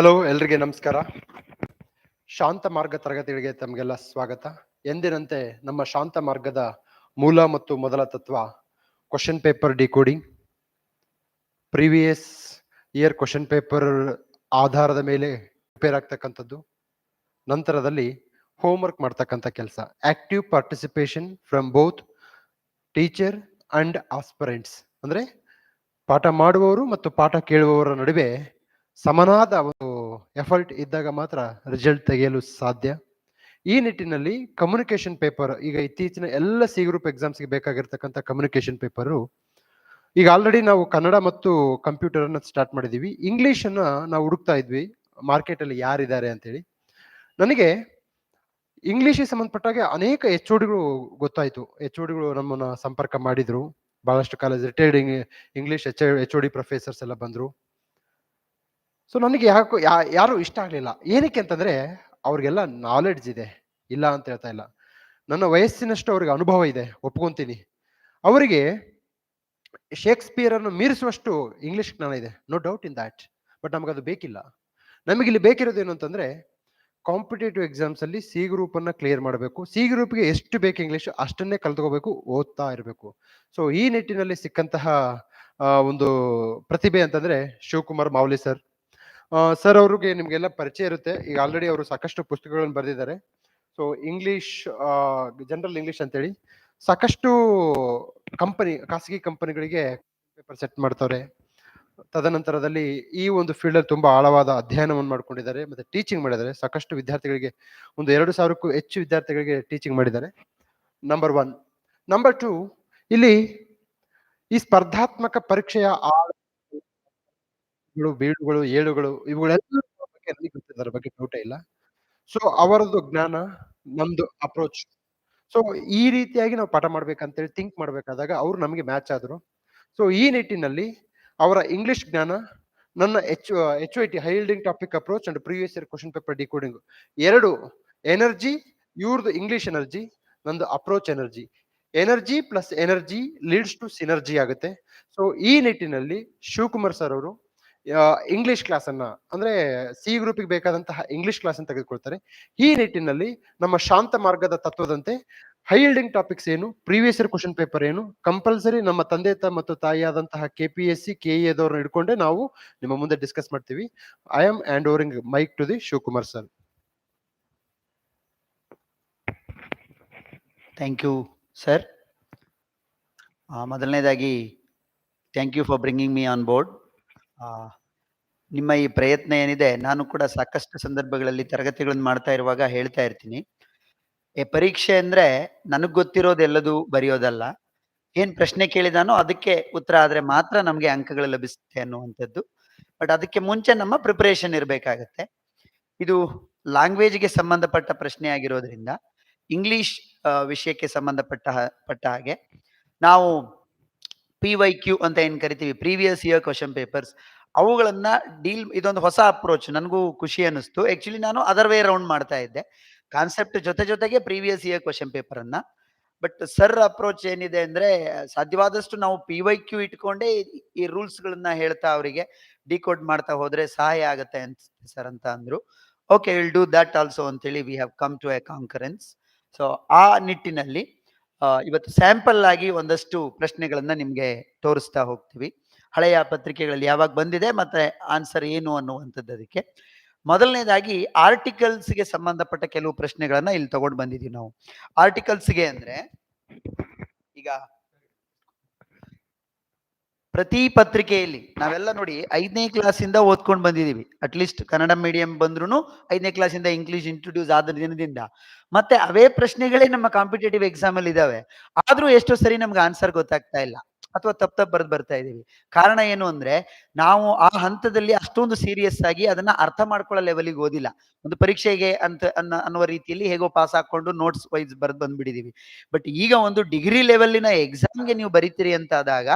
Hello, ಎಲ್ರಿಗೆ ನಮಸ್ಕಾರ. ಶಾಂತ ಮಾರ್ಗ ತರಗತಿಗಳಿಗೆ ತಮಗೆಲ್ಲ ಸ್ವಾಗತ. ಎಂದಿನಂತೆ ನಮ್ಮ ಶಾಂತ ಮಾರ್ಗದ ಮೂಲ ಮತ್ತು ಮೊದಲ ತತ್ವ question paper decoding previous year question paper ಆಧಾರದ ಮೇಲೆ ಪ್ರಿಪೇರ್ ಆಗ್ತಕ್ಕಂಥದ್ದು. ನಂತರದಲ್ಲಿ ಹೋಮ್ವರ್ಕ್ ಮಾಡ್ತಕ್ಕಂಥ ಕೆಲಸ. Active participation from both teacher and aspirants ಅಂದರೆ ಪಾಠ ಮಾಡುವವರು ಮತ್ತು ಪಾಠ ಕೇಳುವವರ ನಡುವೆ ಸಮನಾದ ಒಂದು ಎಫರ್ಟ್ ಇದ್ದಾಗ ಮಾತ್ರ ರಿಸಲ್ಟ್ ತೆಗೆಯಲು ಸಾಧ್ಯ. ಈ ನಿಟ್ಟಿನಲ್ಲಿ ಕಮ್ಯುನಿಕೇಶನ್ ಪೇಪರ್ ಈಗ ಇತ್ತೀಚಿನ ಎಲ್ಲ ಸಿ ಗ್ರೂಪ್ ಎಕ್ಸಾಮ್ಸ್ಗೆ ಬೇಕಾಗಿರ್ತಕ್ಕಂಥ ಕಮ್ಯುನಿಕೇಶನ್ ಪೇಪರು ಈಗ ಆಲ್ರೆಡಿ ನಾವು ಕನ್ನಡ ಮತ್ತು ಕಂಪ್ಯೂಟರ್ ಅನ್ನ ಸ್ಟಾರ್ಟ್ ಮಾಡಿದೀವಿ. ಇಂಗ್ಲಿಷ್ ಅನ್ನ ನಾವು ಹುಡುಕ್ತಾ ಇದ್ವಿ. ಮಾರ್ಕೆಟ್ ಅಲ್ಲಿ ಯಾರಿದ್ದಾರೆ ಅಂತೇಳಿ. ನನಗೆ ಇಂಗ್ಲಿಷ್ಗೆ ಸಂಬಂಧಪಟ್ಟಾಗೆ ಅನೇಕ ಎಚ್ ಡಿಗಳು ಗೊತ್ತಾಯ್ತು. ಎಚ್ ಡಿಗಳು ನಮ್ಮನ್ನ ಸಂಪರ್ಕ ಮಾಡಿದ್ರು. ಬಹಳಷ್ಟು college retired English H H D professors ಎಲ್ಲ ಬಂದ್ರು. ಸೊ ನನಗೆ ಯಾಕೋ ಯಾ- ಯಾರು ಇಷ್ಟ ಆಗಲಿಲ್ಲ. ಏನಕ್ಕೆ ಅಂತಂದ್ರೆ, ಅವ್ರಿಗೆಲ್ಲ ನಾಲೆಡ್ಜ್ ಇದೆ. ಇಲ್ಲ ಅಂತ ಹೇಳ್ತಾ ಇಲ್ಲ. ನನ್ನ ವಯಸ್ಸಿನಷ್ಟು ಅವ್ರಿಗೆ ಅನುಭವ ಇದೆ ಒಪ್ಕೊಂತೀನಿ ಅವರಿಗೆ ಶೇಕ್ಸ್ಪಿಯರ್ ಅನ್ನು ಮೀರಿಸುವಷ್ಟು ಇಂಗ್ಲಿಷ್ ಜ್ಞಾನ ಇದೆ. No doubt in that but ನಮಗದು ಬೇಕಿಲ್ಲ. ನಮಗಿಲ್ಲಿ ಬೇಕಿರೋದು ಏನು ಅಂತಂದ್ರೆ ಕಾಂಪಿಟೇಟಿವ್ ಎಕ್ಸಾಮ್ಸ್ ಅಲ್ಲಿ ಸಿ ಗ್ರೂಪ್ ಅನ್ನ ಕ್ಲಿಯರ್ ಮಾಡಬೇಕು. ಸಿ ಗ್ರೂಪ್ಗೆ ಎಷ್ಟು ಬೇಕು ಇಂಗ್ಲಿಷ್ ಅಷ್ಟನ್ನೇ ಕಲ್ತ್ಕೋಬೇಕು, ಓದ್ತಾ ಇರಬೇಕು. ಸೊ ಈ ನಿಟ್ಟಿನಲ್ಲಿ ಸಿಕ್ಕಂತಹ ಒಂದು ಪ್ರತಿಭೆ ಅಂತಂದ್ರೆ ಶಿವಕುಮಾರ್ ಮಾವ್ಲಿ ಸರ್ ಸರ್ ಅವ್ರಿಗೆ ನಿಮ್ಗೆಲ್ಲ ಪರಿಚಯ ಇರುತ್ತೆ. ಈಗ ಆಲ್ರೆಡಿ ಅವರು ಸಾಕಷ್ಟು ಪುಸ್ತಕಗಳನ್ನು ಬರೆದಿದ್ದಾರೆ. ಸೊ ಇಂಗ್ಲಿಷ್ ಜನರಲ್ ಇಂಗ್ಲಿಷ್ ಅಂತೇಳಿ ಸಾಕಷ್ಟು ಕಂಪನಿ ಖಾಸಗಿ ಕಂಪನಿಗಳಿಗೆ ಪೇಪರ್ ಸೆಟ್ ಮಾಡ್ತಾರೆ ತದನಂತರದಲ್ಲಿ ಈ ಒಂದು ಫೀಲ್ಡ್ ಅಲ್ಲಿ ತುಂಬಾ ಆಳವಾದ ಅಧ್ಯಯನವನ್ನು ಮಾಡ್ಕೊಂಡಿದ್ದಾರೆ. ಮತ್ತೆ ಟೀಚಿಂಗ್ ಮಾಡಿದ್ದಾರೆ. ಸಾಕಷ್ಟು ವಿದ್ಯಾರ್ಥಿಗಳಿಗೆ ಒಂದು ಎರಡು ಸಾವಿರಕ್ಕೂ ಹೆಚ್ಚು ವಿದ್ಯಾರ್ಥಿಗಳಿಗೆ ಟೀಚಿಂಗ್ ಮಾಡಿದ್ದಾರೆ. ನಂಬರ್ ಒನ್ ನಂಬರ್ ಟು ಇಲ್ಲಿ ಈ ಸ್ಪರ್ಧಾತ್ಮಕ ಪರೀಕ್ಷೆಯ ಆಳು ಬೀಳುಗಳು ಏಳುಗಳು ಇವುಗಳೆಲ್ಲ ಬಗ್ಗೆ ನನಗೆ ಬಗ್ಗೆ ಇಲ್ಲ. ಸೊ ಅವರದ್ದು ಜ್ಞಾನ, ನಮ್ದು ಅಪ್ರೋಚ್ ಸೊ ಈ ರೀತಿಯಾಗಿ ನಾವು ಪಾಠ ಮಾಡ್ಬೇಕಂತೇಳಿ ಥಿಂಕ್ ಮಾಡ್ಬೇಕಾದಾಗ ಅವ್ರು ನಮಗೆ ಮ್ಯಾಚ್ ಆದ್ರು. ಸೊ ಈ ನಿಟ್ಟಿನಲ್ಲಿ ಅವರ ಇಂಗ್ಲಿಷ್ ಜ್ಞಾನ, ನನ್ನ H H I T yielding topic approach and previous year question paper decoding ಎರಡು ಎನರ್ಜಿ ಇವ್ರದ್ದು ಇಂಗ್ಲಿಷ್ ಎನರ್ಜಿ ನಂದು approach energy energy plus energy leads to synergy ಆಗುತ್ತೆ. ಸೊ ಈ ನಿಟ್ಟಿನಲ್ಲಿ ಶಿವಕುಮಾರ್ ಸರ್ ಅವರು ಇಂಗ್ಲಿಷ್ ಕ್ಲಾಸ್ ಅನ್ನ, ಅಂದ್ರೆ ಸಿ ಗ್ರೂಪಿಗೆ ಬೇಕಾದಂತಹ ಇಂಗ್ಲಿಷ್ ಕ್ಲಾಸ್ ಅನ್ನು ತೆಗೆದುಕೊಳ್ತಾರೆ. ಈ ನಿಟ್ಟಿನಲ್ಲಿ ನಮ್ಮ ಶಾಂತ ಮಾರ್ಗದ ತತ್ವದಂತೆ ಹೈಲ್ಡಿಂಗ್ ಟಾಪಿಕ್ಸ್ ಏನು ಪ್ರೀವಿಯಸ್ ಇಯರ್ ಕ್ವಶನ್ ಪೇಪರ್ ಏನು ಕಂಪಲ್ಸರಿ ನಮ್ಮ ತಂದೆ ಮತ್ತು ತಾಯಿಯಾದಂತಹ K P S C K ಎದವ್ರನ್ನ ಹಿಡ್ಕೊಂಡೆ ನಾವು ನಿಮ್ಮ ಮುಂದೆ ಡಿಸ್ಕಸ್ ಮಾಡ್ತೀವಿ. I am hand overing mic to the Shivakumar sir thank you sir ಮೊದಲನೇದಾಗಿ thank you for bringing me on board ನಿಮ್ಮ ಈ ಪ್ರಯತ್ನ ಏನಿದೆ ನಾನು ಕೂಡ ಸಾಕಷ್ಟು ಸಂದರ್ಭಗಳಲ್ಲಿ ತರಗತಿಗಳನ್ನು ಮಾಡ್ತಾ ಇರುವಾಗ ಹೇಳ್ತಾ ಇರ್ತೀನಿ. ಏ ಪರೀಕ್ಷೆ ಅಂದ್ರೆ ನನಗ್ ಗೊತ್ತಿರೋದೆಲ್ಲದು ಬರೆಯೋದಲ್ಲ. ಏನ್ ಪ್ರಶ್ನೆ ಕೇಳಿದಾನೋ ಅದಕ್ಕೆ ಉತ್ತರ ಆದ್ರೆ ಮಾತ್ರ ನಮಗೆ ಅಂಕಗಳು ಲಭಿಸುತ್ತೆ ಅನ್ನುವಂಥದ್ದು. ಬಟ್ ಅದಕ್ಕೆ ಮುಂಚೆ ನಮ್ಮ ಪ್ರಿಪರೇಷನ್ ಇರಬೇಕಾಗತ್ತೆ. ಇದು ಲ್ಯಾಂಗ್ವೇಜ್ಗೆ ಸಂಬಂಧಪಟ್ಟ ಪ್ರಶ್ನೆ ಆಗಿರೋದ್ರಿಂದ ಇಂಗ್ಲಿಷ್ ಆ, ವಿಷಯಕ್ಕೆ ಸಂಬಂಧಪಟ್ಟ ಪಟ್ಟ ಹಾಗೆ ನಾವು ಪಿ ವೈ ಕ್ಯೂ ಅಂತ ಏನ್ ಕರಿತೀವಿ? ಪ್ರೀವಿಯಸ್ ಇಯರ್ ಕ್ವಶನ್ ಪೇಪರ್ಸ್ ಅವುಗಳನ್ನ ಡೀಲ್ ಇದೊಂದು ಹೊಸ ಅಪ್ರೋಚ್ ನನಗೂ ಖುಷಿ ಅನಿಸ್ತು ಆಕ್ಚುಲಿ ನಾನು ಅದರ್ ವೇ ರೌಂಡ್ ಮಾಡ್ತಾ ಇದ್ದೆ. ಕಾನ್ಸೆಪ್ಟ್ ಜೊತೆ ಜೊತೆಗೆ previous year question paper but sir approach ಏನಿದೆ ಅಂದ್ರೆ, ಸಾಧ್ಯವಾದಷ್ಟು ನಾವು ಪಿ ವೈ ಕ್ಯೂ ಇಟ್ಕೊಂಡೇ ಈ- ರೂಲ್ಸ್ ಗಳನ್ನ ಹೇಳ್ತಾ ಅವರಿಗೆ ಡಿಕೋಡ್ ಮಾಡ್ತಾ ಹೋದ್ರೆ ಸಹಾಯ ಆಗುತ್ತೆ ಅಂತ ಸರ್ ಅಂತ ಅಂದ್ರು. Okay will do that also ಅಂತೇಳಿ we have come to a concurrence so ಆ ನಿಟ್ಟಿನಲ್ಲಿ ಇವತ್ತು ಸ್ಯಾಂಪಲ್ ಆಗಿ ಒಂದಷ್ಟು ಪ್ರಶ್ನೆಗಳನ್ನು ನಿಮಗೆ ತೋರಿಸ್ತಾ ಹೋಗ್ತೀವಿ. ಹಳೆಯ ಪತ್ರಿಕೆಗಳಲ್ಲಿ ಯಾವಾಗ ಬಂದಿದೆ, ಮತ್ತೆ ಆನ್ಸರ್ ಏನು ಅನ್ನುವಂಥದ್ದು ಅದಕ್ಕೆ. ಮೊದಲನೇದಾಗಿ ಆರ್ಟಿಕಲ್ಸ್ಗೆ ಸಂಬಂಧಪಟ್ಟ ಕೆಲವು ಪ್ರಶ್ನೆಗಳನ್ನ ಇಲ್ಲಿ ತಗೊಂಡು ಬಂದಿದ್ದೀವಿ ನಾವು. ಆರ್ಟಿಕಲ್ಸ್ಗೆ ಅಂದ್ರೆ, ಈಗ ಪ್ರತಿ ಪತ್ರಿಕೆಯಲ್ಲಿ ನಾವೆಲ್ಲ ನೋಡಿ ಐದನೇ ಕ್ಲಾಸಿಂದ ಓದ್ಕೊಂಡು ಬಂದಿದೀವಿ. ಅಟ್ಲೀಸ್ಟ್ ಕನ್ನಡ ಮೀಡಿಯಂ ಬಂದ್ರು ಐದನೇ ಕ್ಲಾಸಿಂದ ಇಂಗ್ಲಿಷ್ ಇಂಟ್ರೊಡ್ಯೂಸ್ ಆದ ದಿನದಿಂದ. ಮತ್ತೆ ಅವೇ ಪ್ರಶ್ನೆಗಳೇ ನಮ್ಮ ಕಾಂಪಿಟೇಟಿವ್ ಎಕ್ಸಾಮ್ ಅಲ್ಲಿ ಇದಾವೆ. ಆದ್ರೂ ಎಷ್ಟೋ ಸರಿ ನಮ್ಗೆ ಆನ್ಸರ್ ಗೊತ್ತಾಗ್ತಾ ಇಲ್ಲ. ಅಥವಾ ತಪ್ಪು ತಪ್ಪು ಬರೆದು ಬರ್ತಾ ಇದ್ದೀವಿ. ಕಾರಣ ಏನು ಅಂದ್ರೆ, ನಾವು ಆ ಹಂತದಲ್ಲಿ ಅಷ್ಟೊಂದು ಸೀರಿಯಸ್ ಆಗಿ ಅದನ್ನ ಅರ್ಥ ಮಾಡ್ಕೊಳ್ಳೋ ಲೆವೆಲಿಗೆ ಓದಿಲ್ಲ. ಒಂದು ಪರೀಕ್ಷೆಗೆ ಅಂತ ಅನ್ನ, ಅನ್ನುವ ರೀತಿಯಲ್ಲಿ ಹೇಗೋ ಪಾಸ್ ಹಾಕೊಂಡು ನೋಟ್ಸ್ ವೈಸ್ ಬರೆದು ಬಂದ್ಬಿಟ್ಟಿದೀವಿ. ಬಟ್ ಈಗ ಒಂದು ಡಿಗ್ರಿ ಲೆವೆಲ್ಲಿನ ಎಕ್ಸಾಮ್ಗೆ ನೀವು ಬರೀತೀರಿ ಅಂತ ಆದಾಗ,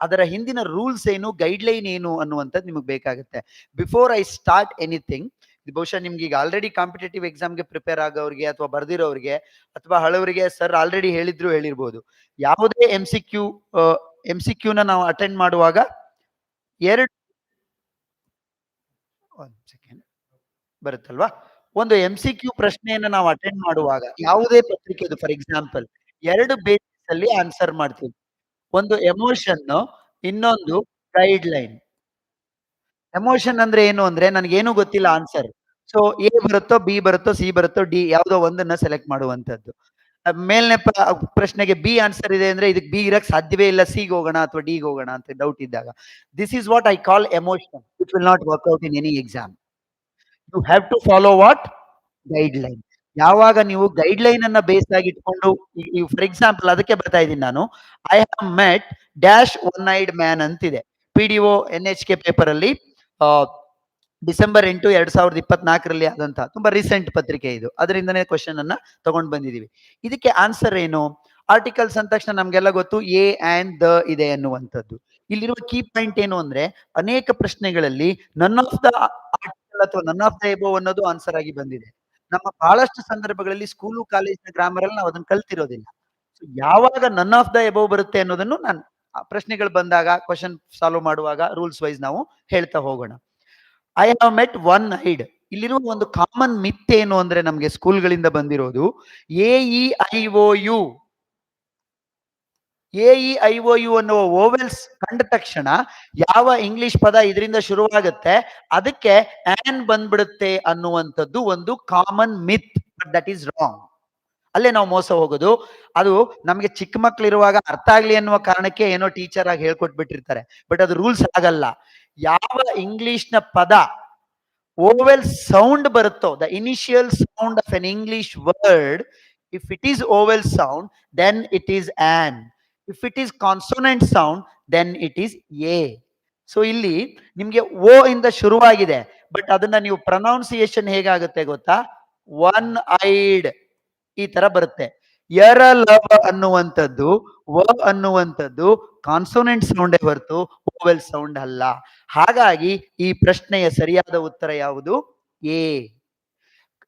ಅದರ ಹಿಂದಿನ ರೂಲ್ಸ್ ಏನು ಗೈಡ್ಲೈನ್ ಏನು ಅನ್ನುವಂಥದ್ದು ನಿಮಗೆ ಬೇಕಾಗುತ್ತೆ. ಬಿಫೋರ್ ಐ ಸ್ಟಾರ್ಟ್ ಎನಿಥಿಂಗ್ ಬಹುಶಃ ನಿಮ್ಗೆ ಈಗ ಆಲ್ರೆಡಿ ಕಾಂಪಿಟೇಟಿವ್ ಎಕ್ಸಾಮ್ಗೆ ಪ್ರಿಪೇರ್ ಆಗೋರಿಗೆ ಅಥವಾ ಬರ್ದಿರೋರಿಗೆ ಅಥವಾ ಹಳವರಿಗೆ ಸರ್ ಆಲ್ರೆಡಿ ಹೇಳಿದ್ರು ಹೇಳಿರ್ಬೋದು. ಯಾವುದೇ M C Q M C ಕ್ಯೂನ ನಾವು ಅಟೆಂಡ್ ಮಾಡುವಾಗ ಎರಡು ಬರುತ್ತಲ್ವಾ? ಒಂದು ಎಂ ಸಿ ಕ್ಯೂ ಪ್ರಶ್ನೆಯನ್ನ ನಾವು ಅಟೆಂಡ್ ಮಾಡುವಾಗ ಯಾವುದೇ ಪತ್ರಿಕೆದು ಫಾರ್ ಎಕ್ಸಾಂಪಲ್ ಎರಡು ಬೇಸಿಸ್ ಅಲ್ಲಿ ಆನ್ಸರ್ ಮಾಡ್ತೀವಿ. ಒಂದು ಎಮೋಷನ್ ಇನ್ನೊಂದು ಗೈಡ್ ಲೈನ್ ಎಮೋಷನ್ ಅಂದ್ರೆ ಏನು ಅಂದ್ರೆ ನನಗೇನು ಗೊತ್ತಿಲ್ಲ ಆನ್ಸರ್ ಸೊ ಎ ಬರುತ್ತೋ ಬಿ ಬರುತ್ತೋ ಸಿ ಬರುತ್ತೋ ಡಿ ಯಾವುದೋ ಒಂದನ್ನ ಸೆಲೆಕ್ಟ್ ಮಾಡುವಂತದ್ದು ಮೇಲ್ನೇ ಪ್ರ- ಪ್ರಶ್ನೆಗೆ ಬಿ ಆನ್ಸರ್ ಇದೆ ಅಂದ್ರೆ ಇದಕ್ಕೆ ಬಿ ಇರಕ್ ಸಾಧ್ಯವೇ ಇಲ್ಲ ಸಿಗೆ ಹೋಗೋಣ ಅಥವಾ ಡಿಗೆ ಹೋಗೋಣ ಅಂತ ಡೌಟ್ ಇದ್ದಾಗ. This is what I call emotion it will not work out in any exam you have to follow what guideline ಯಾವಾಗ ನೀವು ಗೈಡ್ ಲೈನ್ ಅನ್ನ ಬೇಸ್ ಆಗಿ ಇಟ್ಕೊಂಡು ಫಾರ್ ಎಕ್ಸಾಂಪಲ್ ಅದಕ್ಕೆ ಬರ್ತಾ ಇದ್ದೀನಿ ನಾನು. I have met dash one eyed man ಅಂತಿದೆ. P D O N H K paper ಅಲ್ಲಿ ಡಿಸೆಂಬರ್ ಎಂಟು ಎರಡ್ ಸಾವಿರದ ಇಪ್ಪತ್ನಾಲ್ಕರಲ್ಲಿ ಆದಂತಹ ತುಂಬಾ ರೀಸೆಂಟ್ ಪತ್ರಿಕೆ ಇದು. ಅದರಿಂದನೇ ಕ್ವಶನ್ ಅನ್ನ ತಗೊಂಡ್ ಬಂದಿದೀವಿ. ಇದಕ್ಕೆ ಆನ್ಸರ್ ಏನು? ಆರ್ಟಿಕಲ್ಸ್ ಅಂದ ತಕ್ಷಣ ನಮ್ಗೆಲ್ಲ ಗೊತ್ತು ಎ ಆ್ಯಂಡ್ ದ ಇದೆ ಅನ್ನುವಂಥದ್ದು. ಇಲ್ಲಿರುವ ಕೀ ಪಾಯಿಂಟ್ ಏನು ಅಂದ್ರೆ, ಅನೇಕ ಪ್ರಶ್ನೆಗಳಲ್ಲಿ ನನ್ ಆಫ್ ದ ಆರ್ಟಿಕಲ್ ಅಥವಾ ನನ್ ಆಫ್ ದ ಎಬೋ ಅನ್ನೋದು ಆನ್ಸರ್ ಆಗಿ ಬಂದಿದೆ. ನಮ್ಮ ಬಹಳಷ್ಟು ಸಂದರ್ಭಗಳಲ್ಲಿ ಸ್ಕೂಲು ಕಾಲೇಜಿನ ಗ್ರಾಮರ್ ಅಲ್ಲಿ ನಾವು ಅದನ್ನ ಕಲ್ತಿರೋದಿಲ್ಲ. ಯಾವಾಗ ನನ್ ಆಫ್ ದ ಎಬೋ ಬರುತ್ತೆ ಅನ್ನೋದನ್ನು ನಾನು ಪ್ರಶ್ನೆಗಳು ಬಂದಾಗ ಕ್ವಶನ್ ಸಾಲ್ವ್ ಮಾಡುವಾಗ ರೂಲ್ಸ್ ವೈಸ್ ನಾವು ಹೇಳ್ತಾ ಹೋಗೋಣ. I have met one I'd ಇಲ್ಲಿರುವ ಒಂದು ಕಾಮನ್ ಮಿತ್ ಏನು ಅಂದ್ರೆ ನಮಗೆ ಸ್ಕೂಲ್ಗಳಿಂದ ಬಂದಿರೋದು A E I O U A E I O U ಅನ್ನುವ ಓವೆಲ್ಸ್ ಕಂಡ ತಕ್ಷಣ ಯಾವ ಇಂಗ್ಲಿಷ್ ಪದ ಇದರಿಂದ ಶುರುವಾಗುತ್ತೆ ಅದಕ್ಕೆ ಆನ್ ಬಂದ್ಬಿಡುತ್ತೆ ಅನ್ನುವಂಥದ್ದು ಒಂದು common myth that is wrong ಅಲ್ಲೇ ನಾವು ಮೋಸ ಹೋಗೋದು. ಅದು ನಮಗೆ ಚಿಕ್ಕ ಮಕ್ಳಿರುವಾಗ ಅರ್ಥ ಆಗ್ಲಿ ಅನ್ನುವ ಕಾರಣಕ್ಕೆ ಏನೋ ಟೀಚರ್ ಆಗಿ ಹೇಳ್ಕೊಟ್ಬಿಟ್ಟಿರ್ತಾರೆ. ಬಟ್ ಅದು ರೂಲ್ಸ್ ಆಗಲ್ಲ. ಯಾವ ಇಂಗ್ಲಿಷ್ನ ಪದ ಓವೆಲ್ ಸೌಂಡ್ ಬರುತ್ತೋ the initial sound of an English word if it is vowel sound then it is an if it is consonant sound then it is a so ಇಲ್ಲಿ ನಿಮ್ಗೆ ಓ ಇಂದ ಶುರುವಾಗಿದೆ. ಬಟ್ ಅದನ್ನ ನೀವು ಪ್ರೊನೌನ್ಸಿಯೇಷನ್ ಹೇಗಾಗುತ್ತೆ ಗೊತ್ತಾ? ಒನ್ ಐಡ್ ಈ ತರ ಬರುತ್ತೆ. ಯರ ಲವ ಅನ್ನುವಂಥದ್ದು, ವ ಅನ್ನುವಂಥದ್ದು ಕಾನ್ಸೋನೆಂಟ್ ಸೌಂಡೇ ಹೊರತು ಓವೆಲ್ ಸೌಂಡ್ ಅಲ್ಲ. ಹಾಗಾಗಿ ಈ ಪ್ರಶ್ನೆಯ ಸರಿಯಾದ ಉತ್ತರ ಯಾವುದು? ಎ.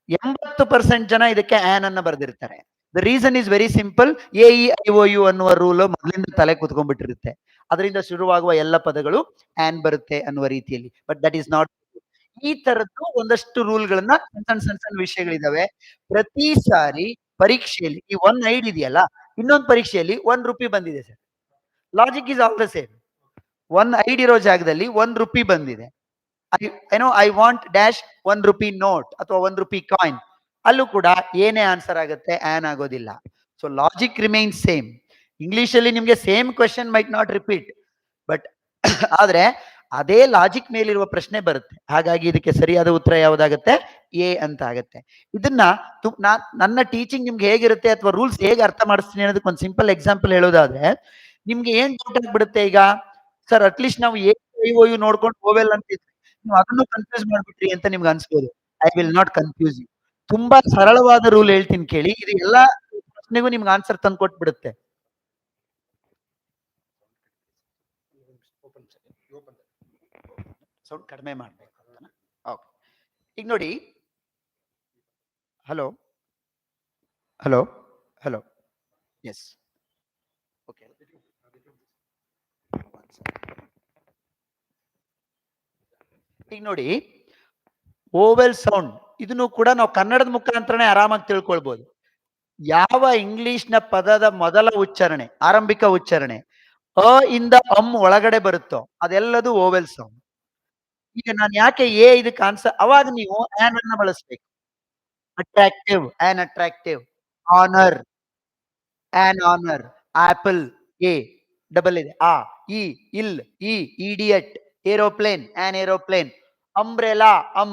ಎಂಬತ್ತು ಪರ್ಸೆಂಟ್ ಜನ ಇದಕ್ಕೆ ಆನ್ ಅನ್ನ ಬರೆದಿರ್ತಾರೆ. The reason is very simple A, E, I O U ಅನ್ನುವ ರೂಲ್ ಮೊದಲಿಂದ ತಲೆ ಕುತ್ಕೊಂಡ್ಬಿಟ್ಟಿರುತ್ತೆ. ಅದರಿಂದ ಶುರುವಾಗುವ ಎಲ್ಲ ಪದಗಳು ಆನ್ ಬರುತ್ತೆ ಅನ್ನುವ ರೀತಿಯಲ್ಲಿ. ಬಟ್ ದಟ್ ಈಸ್ ನಾಟ್ ಈ ತರದ್ದು ಒಂದಷ್ಟು ರೂಲ್ಗಳನ್ನ ಸಣ್ಣ ಸಣ್ಣ ಸಣ್ಣ ವಿಷಯಗಳಿದಾವೆ. ಪ್ರತಿ ಸಾರಿ ಪರೀಕ್ಷೆಯಲ್ಲಿ ಈ ಒನ್ ಐಡ್ ಇದೆಯಲ್ಲ, ಇನ್ನೊಂದು ಪರೀಕ್ಷೆಯಲ್ಲಿ ಒಂದ್ ರುಪಿ ಬಂದಿದೆ sir. Logic is all the same one eyed ಇರೋ ಜಾಗದಲ್ಲಿ ಒಂದ್ ರುಪಿ ಬಂದಿದೆ. ಏನೋ I want dash one rupee note ಅಥವಾ ಒನ್ ರುಪಿ ಕಾಯಿನ್ ಅಲ್ಲೂ ಕೂಡ ಏನೇ ಆನ್ಸರ್ ಆಗುತ್ತೆ ಆನ್ ಆಗೋದಿಲ್ಲ. So logic remain same English ಅಲ್ಲಿ ನಿಮ್ಗೆ same question might not repeat but ಆದ್ರೆ ಅದೇ ಲಾಜಿಕ್ ಮೇಲಿರುವ ಪ್ರಶ್ನೆ ಬರುತ್ತೆ. ಹಾಗಾಗಿ ಇದಕ್ಕೆ ಸರಿಯಾದ ಉತ್ತರ ಯಾವ್ದಾಗತ್ತೆ? ಎ ಅಂತ ಆಗುತ್ತೆ. ಇದನ್ನ ನನ್ನ ಟೀಚಿಂಗ್ ನಿಮ್ಗೆ ಹೇಗಿರುತ್ತೆ ಅಥವಾ ರೂಲ್ಸ್ ಹೇಗೆ ಅರ್ಥ ಮಾಡಿಸ್ತೀನಿ ಅನ್ನೋದಕ್ಕೆ ಒಂದು ಸಿಂಪಲ್ ಎಕ್ಸಾಂಪಲ್ ಹೇಳೋದಾದ್ರೆ, ನಿಮ್ಗೆ ಏನ್ ಡೌಟ್ ಆಗ್ಬಿಡುತ್ತೆ ಈಗ? ಸರ್ ಅಟ್ಲೀಸ್ಟ್ ನಾವು ಎ ಯು ನೋಡ್ಕೊಂಡು ಹೋಗಲ್ಲ ಅಂತಿದ್ವಿ ನೀವು ಅದನ್ನು ಕನ್ಫ್ಯೂಸ್ ಮಾಡ್ಬಿಟ್ರಿ ಅಂತ ನಿಮ್ಗೆ ಅನ್ಸ್ಬೋದು. I will not confuse you ತುಂಬಾ ಸರಳವಾದ ರೂಲ್ ಹೇಳ್ತೀನಿ ಕೇಳಿ. ಇದು ಎಲ್ಲಾ ಪ್ರಶ್ನೆಗೂ ನಿಮ್ಗೆ ಆನ್ಸರ್ ತಂದು ಕೊಟ್ಬಿಡುತ್ತೆ ಸೌಂಡ್ ಕಡಿಮೆ ಮಾಡ್ಬೇಕು ಓಕೆ ಈಗ ನೋಡಿ. Hello. Hello. Hello. Yes okay. ಈಗ ನೋಡಿ ಓವೆಲ್ ಸೌಂಡ್ ಇದನ್ನು ಕೂಡ ನಾವು ಕನ್ನಡದ ಮುಖಾಂತರನೇ ಆರಾಮಾಗಿ ತಿಳ್ಕೊಳ್ಬಹುದು ಯಾವ ಇಂಗ್ಲಿಷ್ನ ನ ಪದದ ಮೊದಲ ಉಚ್ಚಾರಣೆ ಆರಂಭಿಕ ಉಚ್ಚಾರಣೆ ಅ ಇಂದ ಅಮ್ ಒಳಗಡೆ ಬರುತ್ತೋ ಅದೆಲ್ಲದು ಓವೆಲ್ ಸೌಂಡ್. ಈಗ ನಾನು ಯಾಕೆ ಎ ಇದಕ್ಕೆ ಆನ್ಸರ್ ಅವಾಗ ನೀವು ಆನ್ ಅನ್ನ ಬಳಸ್ಬೇಕು. Attractive an attractive honour an honour apple A double ಇದೆ. ಆ E ill E idiot aeroplane an aeroplane umbrella um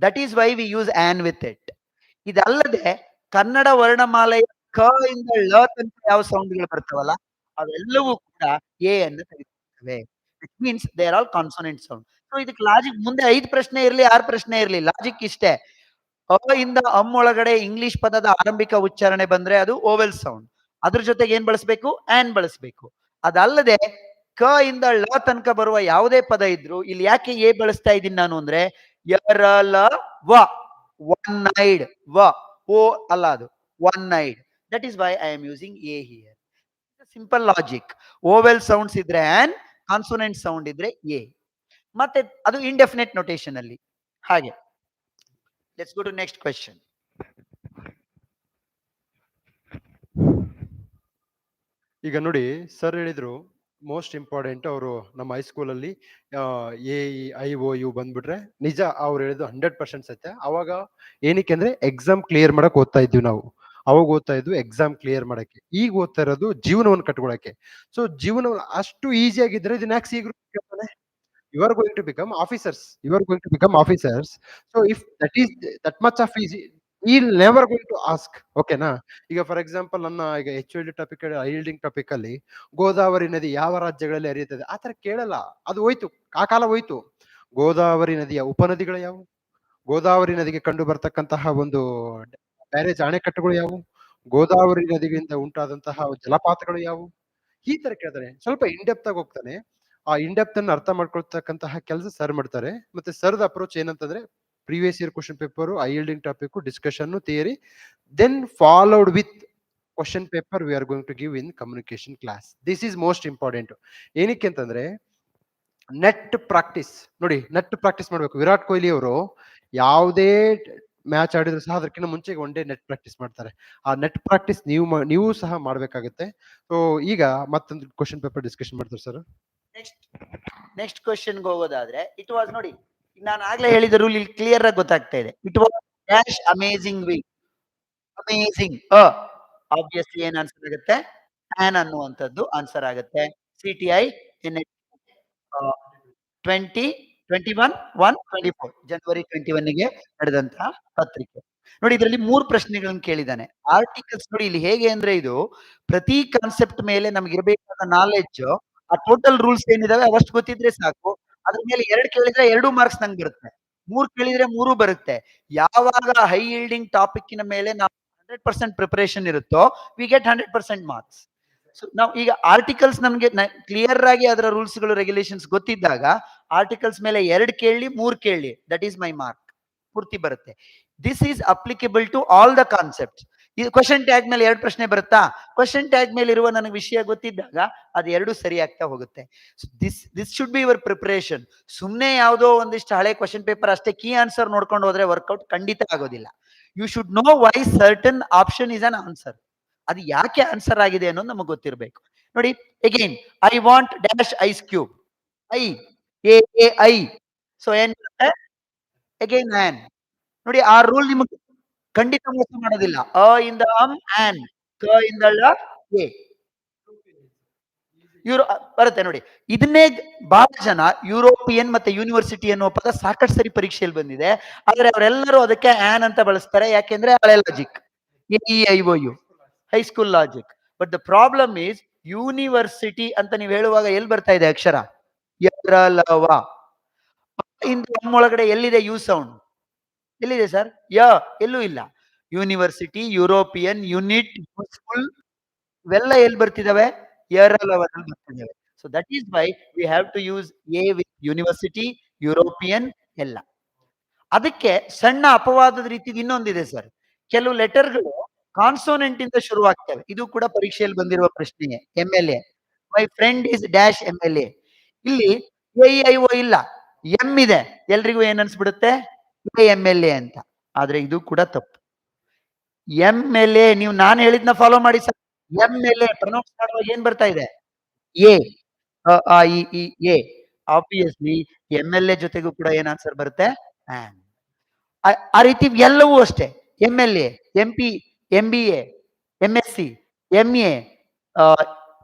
that is why we use an with it ಇದಲ್ಲದೆ ಕನ್ನಡ ವರ್ಣಮಾಲೆಯ ಕ ಇಂದ ಲ ತನಕ ಯಾವ ಸೌಂಡ್ಗಳು ಬರ್ತಾವಲ್ಲ, ಅವೆಲ್ಲವೂ ಕೂಡ ಎ ಅನ್ನು ತೆಗೆದುಕೊಳ್ತವೆ it means they are all consonant sound ಇದಕ್ಕೆ ಲಾಜಿಕ್ ಮುಂದೆ ಐದು ಪ್ರಶ್ನೆ ಇರಲಿ, ಆರು ಪ್ರಶ್ನೆ ಇರಲಿ. ಲಾಜಿಕ್ ಇಷ್ಟೇ. ಅ ಇಂದ ಅಮ್ ಒಳಗಡೆ ಇಂಗ್ಲಿಷ್ ಪದದ ಆರಂಭಿಕ ಉಚ್ಚಾರಣೆ ಬಂದ್ರೆ ಅದು ಓವೆಲ್ ಸೌಂಡ್. ಅದ್ರ ಜೊತೆಗೆ ಏನ್ ಬಳಸಬೇಕು? ಆನ್ ಬಳಸಬೇಕು. ಅದಲ್ಲದೆ ಕ ಇಂದ ಳ ತನಕ ಬರುವ ಯಾವುದೇ ಪದ ಇದ್ರು ಇಲ್ಲಿ ಯಾಕೆ ಎ ಬಳಸ್ತಾ ಇದ್ದೀನಿ ನಾನು ಅಂದ್ರೆ, ಯರ, ಲ, ವ. ಒನ್ ನೈಡ್ ವ. ಓ ಅಲ್ಲ ಅದು. One night that is why I am using a here simple logic vowel sounds ಇದ್ರೆ ಆನ್ ಕಾನ್ಸೋನೆಂಟ್ ಸೌಂಡ್ ಇದ್ರೆ ಎ ಮತ್ತೆ ಅದು ಇಂಡೆಫಿನೆಟ್ ನೊಟೇಷನ್ ಅಲ್ಲಿ. ಹಾಗೆ. Let's go to next question ಈಗ ನೋಡಿ ಸರ್ ಹೇಳಿದ್ರು ಮೋಸ್ಟ್ ಇಂಪಾರ್ಟೆಂಟ್ ಅವರು ನಮ್ಮ ಹೈಸ್ಕೂಲಲ್ಲಿ ಎ ಐ ಓ ಯು ಬಂದ್ಬಿಟ್ರೆ, ನಿಜ ಅವ್ರು ಹೇಳಿದ್ರು ಹಂಡ್ರೆಡ್ ಪರ್ಸೆಂಟ್ ಸತ್ಯ. ಅವಾಗ ಏನಕ್ಕೆ ಅಂದ್ರೆ ಎಕ್ಸಾಮ್ ಕ್ಲಿಯರ್ ಮಾಡಕ್ ಓದ್ತಾ ಇದ್ವಿ ನಾವು. ಅವಾಗ ಓದ್ತಾ ಇದ್ವಿ ಎಕ್ಸಾಮ್ ಕ್ಲಿಯರ್ ಮಾಡಕ್ಕೆ. ಈಗ ಓದ್ತಾ ಇರೋದು ಜೀವನವನ್ನು ಕಟ್ಕೊಳಕ್ಕೆ. ಸೊ ಜೀವನ ಅಷ್ಟು ಈಸಿ ಆಗಿದ್ರೆ ಇದನ್ನ ಯಾಕೆ ಶೀಘ್ರ you are going to become officers you are going to become officers so if that is that much of easy ಈ ನೆವರ್ ಗೋಯಿಂಗ್ ಟು ಆಸ್ಕ್ ಓಕೆನಾ ಈಗ ಫಾರ್ ಎಕ್ಸಾಂಪಲ್ ನನ್ನ ಈಗ H L D topic yielding topic ಅಲ್ಲಿ ಗೋದಾವರಿ ನದಿ ಯಾವ ರಾಜ್ಯಗಳಲ್ಲಿ ಹರಿಯುತ್ತದೆ? ಆ ತರ ಕೇಳಲ್ಲ. ಅದು ಹೋಯ್ತು. ಆ ಕಾಲ ಹೋಯ್ತು. ಗೋದಾವರಿ ನದಿಯ ಉಪನದಿಗಳು ಯಾವುವು? ಗೋದಾವರಿ ನದಿಗೆ ಕಂಡು ಬರ್ತಕ್ಕಂತಹ ಒಂದು ಬ್ಯಾರೇಜ್ ಅಣೆಕಟ್ಟುಗಳು ಯಾವುವು? ಗೋದಾವರಿ ನದಿಗಿಂದ ಉಂಟಾದಂತಹ ಜಲಪಾತಗಳು ಯಾವುವು? ಈ ತರ ಕೇಳ್ತಾನೆ ಸ್ವಲ್ಪ ಇಂಡೆಪ್ತ್ ಆಗಿ ಹೋಗ್ತಾನೆ. ಆ ಇಂಡೆಪ್ತ್ ಅನ್ನು ಅರ್ಥ ಮಾಡ್ಕೊಳ್ತಕ್ಕಂತಹ ಕೆಲಸ ಸರ್ ಮಾಡ್ತಾರೆ. ಮತ್ತೆ ಸರ್ದ ಅಪ್ರೋಚ್ ಏನಂತಂದ್ರೆ previous year question paper yielding topic discussion theory then followed with question paper we are going to give in communication class this is most important ಏನಕ್ಕೆ ಅಂತಂದ್ರೆ ನೆಟ್ ಪ್ರಾಕ್ಟೀಸ್ ನೋಡಿ ನೆಟ್ ಪ್ರಾಕ್ಟೀಸ್ ಮಾಡ್ಬೇಕು. ವಿರಾಟ್ ಕೊಹ್ಲಿ ಅವರು ಯಾವುದೇ match ಆಡಿದ್ರು ಸಹ ಅದಕ್ಕಿಂತ ಮುಂಚೆ ಒನ್ ಡೇ ನೆಟ್ ಪ್ರಾಕ್ಟೀಸ್ ಮಾಡ್ತಾರೆ. ಆ ನೆಟ್ ಪ್ರಾಕ್ಟೀಸ್ ನೀವು ನೀವು ಸಹ ಮಾಡಬೇಕಾಗುತ್ತೆ. ಸೊ ಈಗ ಮತ್ತೊಂದು ಕ್ವಶನ್ ಪೇಪರ್ ಡಿಸ್ಕಷನ್ ಮಾಡ್ತಾರೆ ಸರ್ ನೆಕ್ಸ್ಟ್ ನೆಕ್ಸ್ಟ್ ಕ್ವಶನ್ಗೆ ಹೋಗೋದಾದ್ರೆ ಇಟ್ ವಾಸ್ ನೋಡಿ, ನಾನು ಆಗ್ಲೇ ಹೇಳಿದ ರೂಲ್ ಇಲ್ಲಿ ಕ್ಲಿಯರ್ ಆಗಿ ಗೊತ್ತಾಗ್ತಾ ಇದೆ. It was dash amazing week amazing obviously ಏನ್ ಆನ್ಸರ್ ಆಗುತ್ತೆ? ಆನ್ ಅನ್ನುವಂಥದ್ದು ಆನ್ಸರ್ ಆಗುತ್ತೆ. C T I N twenty twenty one one twenty four January twenty ಒನ್ಗೆ ನಡೆದಂತಹ ಪತ್ರಿಕೆ. ನೋಡಿ, ಇದರಲ್ಲಿ ಮೂರು ಪ್ರಶ್ನೆಗಳನ್ನು ಕೇಳಿದ್ದಾನೆ. ಆರ್ಟಿಕಲ್ಸ್ ನೋಡಿ, ಇಲ್ಲಿ ಹೇಗೆ ಅಂದ್ರೆ ಇದು, ಪ್ರತಿ ಕಾನ್ಸೆಪ್ಟ್ ಮೇಲೆ ನಮ್ಗೆ ಇರಬೇಕಾದ ನಾಲೆಡ್ಜ್ ಆ ಟೋಟಲ್ ರೂಲ್ಸ್ ಏನಿದಾವೆ ಅವಷ್ಟು ಗೊತ್ತಿದ್ರೆ ಸಾಕು. ಅದ್ರ ಮೇಲೆ ಎರಡು ಕೇಳಿದ್ರೆ ಎರಡು ಮಾರ್ಕ್ಸ್ ನಂಗೆ ಬರುತ್ತೆ. ಮೂರ್ ಕೇಳಿದ್ರೆ ಮೂರು ಬರುತ್ತೆ. ಯಾವಾಗ ಹೈ ಈಲ್ಡಿಂಗ್ ಟಾಪಿಕ್ಕಿನ ಮೇಲೆ ನಾವು ಹಂಡ್ರೆಡ್ ಪರ್ಸೆಂಟ್ ಪ್ರಿಪರೇಷನ್ ಇರುತ್ತೋ we get hundred percent marks so ನಾವು ಈಗ ಆರ್ಟಿಕಲ್ಸ್ ನಮ್ಗೆ ಕ್ಲಿಯರ್ ಆಗಿ ಅದರ ರೂಲ್ಸ್ಗಳು ರೆಗ್ಯುಲೇಷನ್ಸ್ ಗೊತ್ತಿದ್ದಾಗ ಆರ್ಟಿಕಲ್ಸ್ ಮೇಲೆ ಎರಡು ಕೇಳಿ, ಮೂರ್ ಕೇಳಿ. ದಟ್ ಈಸ್ ಮೈ ಮಾರ್ಕ್ ಪೂರ್ತಿ ಬರುತ್ತೆ. This is applicable to all the concept ಇದು ಕ್ವಶನ್ ಟ್ಯಾಗ್ ಮೇಲೆ ಎರಡು ಪ್ರಶ್ನೆ ಬರುತ್ತಾ? ಕ್ವಶನ್ ಟ್ಯಾಗ್ ಮೇಲೆ ಇರುವ ನನಗೆ ವಿಷಯ ಗೊತ್ತಿದ್ದಾಗ ಅದು ಎರಡು ಸರಿ ಆಗ್ತಾ ಹೋಗುತ್ತೆ. This this should be your preparation ಸುಮ್ಮನೆ ಯಾವುದೋ ಒಂದಿಷ್ಟು ಹಳೆ ಕ್ವಶನ್ ಪೇಪರ್ ಅಷ್ಟೇ ಕೀ ಆನ್ಸರ್ ನೋಡ್ಕೊಂಡು ಹೋದ್ರೆ ವರ್ಕೌಟ್ ಖಂಡಿತ ಆಗೋದಿಲ್ಲ. You should know why certain option is an answer ಅದು ಯಾಕೆ ಆನ್ಸರ್ ಆಗಿದೆ ಅನ್ನೋದು ನಮಗೆ ಗೊತ್ತಿರಬೇಕು. ನೋಡಿ again I want dash ice cube I A I so ಏನ್ ಅಗೇನ್ ಆನ್ ನೋಡಿ, ಆ ರೂಲ್ ನಿಮಗೆ ಖಂಡಿತ ಮೋಸ ಮಾಡೋದಿಲ್ಲ. ಅ ಇಂದ ಅಮ್ ಆನ್, ಕ ಇಂದ ಎ. ಯೂರೋ ಬರುತ್ತೆ ನೋಡಿ. ಇದನ್ನೇ ಬಹಳ ಜನ ಯುರೋಪಿಯನ್ ಮತ್ತೆ ಯೂನಿವರ್ಸಿಟಿ ಅನ್ನುವ ಪದ ಸಾಕಷ್ಟು ಸರಿ ಪರೀಕ್ಷೆಯಲ್ಲಿ ಬಂದಿದೆ. ಆದ್ರೆ ಅವರೆಲ್ಲರೂ ಅದಕ್ಕೆ ಆನ್ ಅಂತ ಬಳಸ್ತಾರೆ. ಯಾಕೆಂದ್ರೆ ಹಳೆ logic A I O U. High school logic but the problem is university ಅಂತ ನೀವು ಹೇಳುವಾಗ ಎಲ್ಲಿ ಬರ್ತಾ ಇದೆ ಅಕ್ಷರ? ಎರಲವ ಇಂದ ಒಳಗಡೆ ಎಲ್ಲಿದೆ ಯು ಸೌಂಡ್? ಎಲ್ಲಿದೆ ಸರ್? ಯ, ಎಲ್ಲೂ ಇಲ್ಲ. ಯೂನಿವರ್ಸಿಟಿ, ಯುರೋಪಿಯನ್ ಯೂನಿಟ್ ಯೂಸ್ಫುಲ್ ಇವೆಲ್ಲ ಎಲ್ಲಿ ಬರ್ತಿದಾವೆ ಅವರಲ್ಲಿ ಬರ್ತಿದಾವೆ so that is why we have to use a with university, European, ಎಲ್ಲ. ಅದಕ್ಕೆ ಸಣ್ಣ ಅಪವಾದದ ರೀತಿ ಇನ್ನೊಂದಿದೆ ಸರ್. ಕೆಲವು ಲೆಟರ್ಗಳು ಕಾನ್ಸೋನೆಂಟ್ ಇಂದ ಶುರುವಾಗ್ತವೆ. ಇದು ಕೂಡ ಪರೀಕ್ಷೆಯಲ್ಲಿ ಬಂದಿರುವ ಪ್ರಶ್ನೆ M L A my friend is dash M L A ಇಲ್ಲಿ ಎ ಐ ಓ ಇಲ್ಲ. ಎಂ ಇದೆ. ಎಲ್ರಿಗೂ ಏನ್ ಅನ್ಸ್ಬಿಡುತ್ತೆ? ಎಂ ಎಲ್ ಎ ಅಂತ. ಆದ್ರೆ ಇದು ಕೂಡ ತಪ್ಪು. ಎಂ ಎಲ್ ಎ, ನೀವು ನಾನು ಹೇಳಿದ್ನ ಫಾಲೋ ಮಾಡಿ sir. M L A pronounce ಮಾಡುವಾಗ ಏನ್ ಬರ್ತಾ ಇದೆ? A. A. Obviously M L A ಜೊತೆಗೂ ಕೂಡ ಏನ್ ಆನ್ಸರ್ ಬರುತ್ತೆ? ಆ- ರೀತಿ ಎಲ್ಲವೂ ಅಷ್ಟೇ. M L A, M P, M B M S C, M A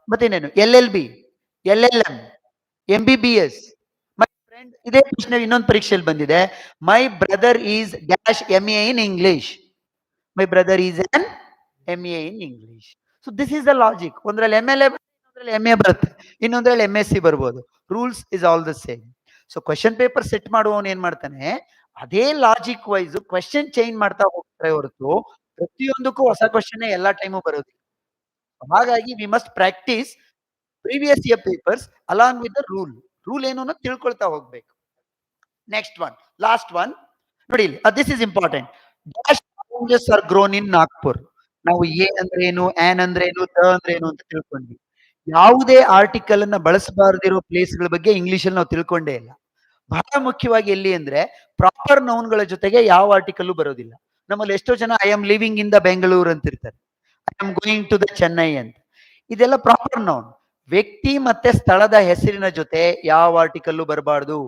ಮತ್ತೇನೇನು? L L B, L L M M B B S my ಇದೇ ಪ್ರಶ್ನೆ ಇನ್ನೊಂದು ಪರೀಕ್ಷೆಯಲ್ಲಿ ಬಂದಿದೆ. My brother is dash M A in English my brother is an M A in English so this is the logic ಒಂದ್ರಲ್ಲಿ M L A ಇನ್ನೊಂದ್ರಲ್ಲಿ M A ಬರುತ್ತೆ. ಇನ್ನೊಂದ್ರಲ್ಲಿ M S C ಬರ್ಬೋದು. Rules is all the same so question paper set ಮಾಡುವವನು ಏನ್ ಮಾಡ್ತಾನೆ? ಅದೇ logic wise question change ಮಾಡ್ತಾ ಹೋಗ್ತಾರೆ ಹೊರತು ಪ್ರತಿಯೊಂದಕ್ಕೂ ಹೊಸ ಕ್ವಶನ್ ಎಲ್ಲಾ ಟೈಮು ಬರೋದಿಲ್ಲ. ಹಾಗಾಗಿ we must practice previous year papers along with the rule rule ಏನು ಅನ್ನೋದು ತಿಳ್ಕೊಳ್ತಾ ಹೋಗ್ಬೇಕು. ನೆಕ್ಸ್ಟ್ ಒನ್ ಲಾಸ್ಟ್ ಒನ್ ನೋಡಿ this is important dash are grown in Nagpur ನಾವು ಎ ಅಂದ್ರೆ ಏನು ಆನ್ ಅಂದ್ರೆ ಏನು, ದ ಅಂದ್ರೆ ಏನು ಅಂತ ತಿಳ್ಕೊಂಡ್ವಿ. ಯಾವುದೇ ಆರ್ಟಿಕಲ್ ಅನ್ನ ಬಳಸಬಾರದಿರೋ ಪ್ಲೇಸ್ಗಳ ಬಗ್ಗೆ ಇಂಗ್ಲಿಷ್ ಅಲ್ಲಿ ನಾವು ತಿಳ್ಕೊಂಡೇ ಇಲ್ಲ. ಬಹಳ ಮುಖ್ಯವಾಗಿ ಎಲ್ಲಿ ಅಂದ್ರೆ ಪ್ರಾಪರ್ ನೌನ್ಗಳ ಜೊತೆಗೆ ಯಾವ ಆರ್ಟಿಕಲ್ ಬರೋದಿಲ್ಲ. ನಮ್ಮಲ್ಲಿ ಎಷ್ಟೋ ಜನ I am living in the Bengaluru ಅಂತ ಇರ್ತಾರೆ I am going to the Chennai ಅಂತ. ಇದೆಲ್ಲ ಪ್ರಾಪರ್ ನೌನ್ ವ್ಯಕ್ತಿ ಮತ್ತೆ ಸ್ಥಳದ ಹೆಸರಿನ ಜೊತೆ ಯಾವ ಆರ್ಟಿಕಲ್ ಬರಬಾರ್ದು?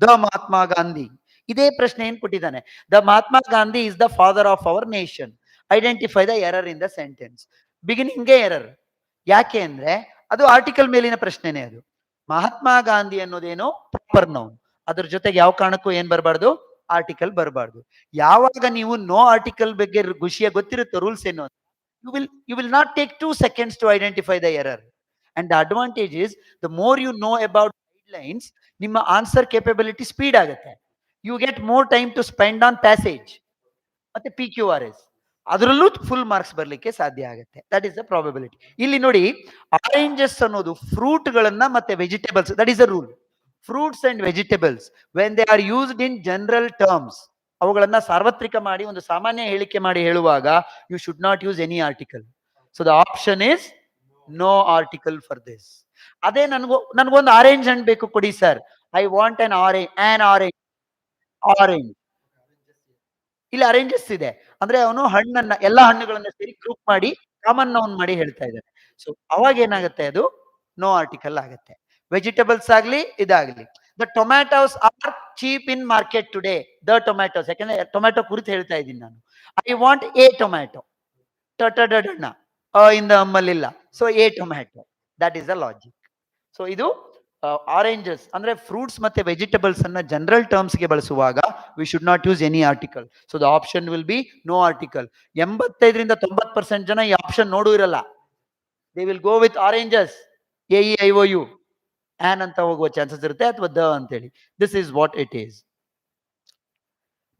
ದ ಮಹಾತ್ಮ ಗಾಂಧಿ. ಇದೇ ಪ್ರಶ್ನೆ ಏನ್ ಕೊಟ್ಟಿದ್ದಾನೆ? The Mahatma Gandhi is the father of our nation identify the error in the sentence beginning error ಯಾಕೆ ಅಂದ್ರೆ ಅದು ಆರ್ಟಿಕಲ್ ಮೇಲಿನ ಪ್ರಶ್ನೆನೇ ಅದು. ಮಹಾತ್ಮ ಗಾಂಧಿ ಅನ್ನೋದೇನು ಪ್ರಾಪರ್ ನೌನ್ ಅದ್ರ ಜೊತೆಗೆ ಯಾವ ಕಾರಣಕ್ಕೂ ಏನ್ ಬರಬಾರ್ದು? ಆರ್ಟಿಕಲ್ ಬರಬಾರ್ದು. ಯಾವಾಗ ನೀವು ನೋ ಆರ್ಟಿಕಲ್ ಬಗ್ಗೆ ಖುಷಿಯ ಗೊತ್ತಿರುತ್ತೆ ರೂಲ್ಸ್ ಏನು you will you will not take two seconds to identify the error and the advantage is the more you know about guidelines ನಿಮ್ಮ ಆನ್ಸರ್ ಕೇಪಬಿಲಿಟಿ ಸ್ಪೀಡ್ ಆಗುತ್ತೆ. You get more time to spend on passage ಮತ್ತೆ P Q R S ಅದರಲ್ಲೂ full marks ಬರ್ಲಿಕ್ಕೆ ಸಾಧ್ಯ ಆಗುತ್ತೆ. That is the probability ಇಲ್ಲಿ ನೋಡಿ oranges ಅನ್ನೋದು ಫ್ರೂಟ್ ಗಳನ್ನ ಮತ್ತೆ vegetables that is a rule fruits and vegetables when they are used in general terms ಅವುಗಳನ್ನ ಸಾರ್ವತ್ರಿಕ ಮಾಡಿ, ಒಂದು ಸಾಮಾನ್ಯ ಹೇಳಿಕೆ ಮಾಡಿ ಹೇಳುವಾಗ you should not use any article so the option is no article for this ಅದೇ ನನಗೂ, ನನ್ಗೊಂದು ಆರೆಂಜ್ ಹಣ್ಣು ಬೇಕು ಕೊಡಿ sir I want an orange an orange orange ಇಲ್ಲಿ ಅರೇಂಜಸ್ ಇದೆ. ಅಂದ್ರೆ ಅವನು ಹಣ್ಣನ್ನ, ಎಲ್ಲಾ ಹಣ್ಣುಗಳನ್ನ ಸೇರಿ ಗ್ರೂಪ್ ಮಾಡಿ ಕಾಮನ್ ನೌನ್ ಮಾಡಿ ಹೇಳ್ತಾ ಇದ್ದಾನೆ. ಸೊ ಅವಾಗ ಏನಾಗುತ್ತೆ ಅದು? ನೋ ಆರ್ಟಿಕಲ್ ಆಗುತ್ತೆ. ವೆಜಿಟೇಬಲ್ಸ್ ಆಗ್ಲಿ, ಇದಾಗ್ಲಿ. The tomatoes are cheap in market today the tomatoes ಯಾಕಂದ್ರೆ ಟೊಮ್ಯಾಟೊ ಕುರಿತು ಹೇಳ್ತಾ ಇದ್ದೀನಿ ನಾನು. ಐ ವಾಂಟ್ ಎ ಟೊಮ್ಯಾಟೊ ಟೊಟಡಣ್ಣ ಇಂದ ಅಮ್ಮಲ್ಲಿಲ್ಲ. So a tomato that is the logic so ಇದು ಆರೆಂಜಸ್ ಅಂದ್ರೆ ಫ್ರೂಟ್ಸ್ ಮತ್ತೆ ವೆಜಿಟೇಬಲ್ಸ್ ಅನ್ನ ಜನರಲ್ ಟರ್ಮ್ಸ್ಗೆ ಬಳಸುವಾಗ we should not use any article so the option will be no article ಎಂಬತ್ತೈದರಿಂದ ತೊಂಬತ್ ಪರ್ಸೆಂಟ್ ಜನ ಈ ಆಪ್ಷನ್ ನೋಡೂ ಇರಲ್ಲ. They will go with oranges A E I O U an ಅಂತ ಹೋಗುವ ಚಾನ್ಸಸ್ ಇರುತ್ತೆ ಅಥವಾ ದ ಅಂತೇಳಿ. This is what it is